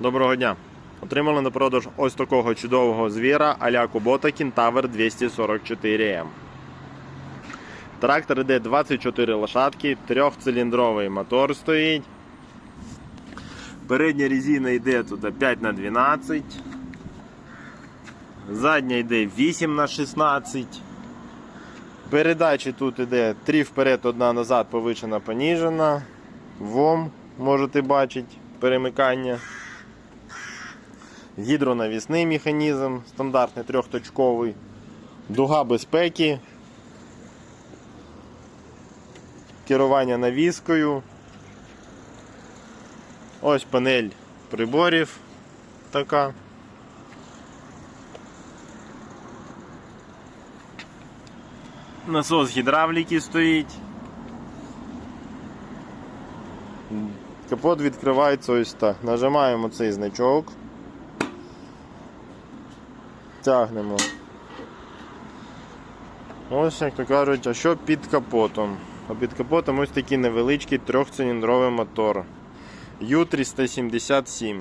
Доброго дня! Отримали на продаж ось такого чудового звіра а-ля Kubota Kentaver 244M. Трактор іде 24 лошадки, трьохциліндровий мотор стоїть. Передня резина йде тут 5 на 12 Задня йде 8 на 16 Передачі тут іде 3 вперед, одна назад, повишена, поніжена. ВОМ можете бачити перемикання. Гідронавісний механізм, стандартний трьохточковий, дуга безпеки, керування навіскою. Ось панель приборів така. Насос гідравліки стоїть. Капот відкривається ось так. Нажимаємо цей значок. Тягнемо. Ось як то кажуть, а що під капотом? А під капотом ось такий невеличкий трьохциліндровий мотор. Ю377.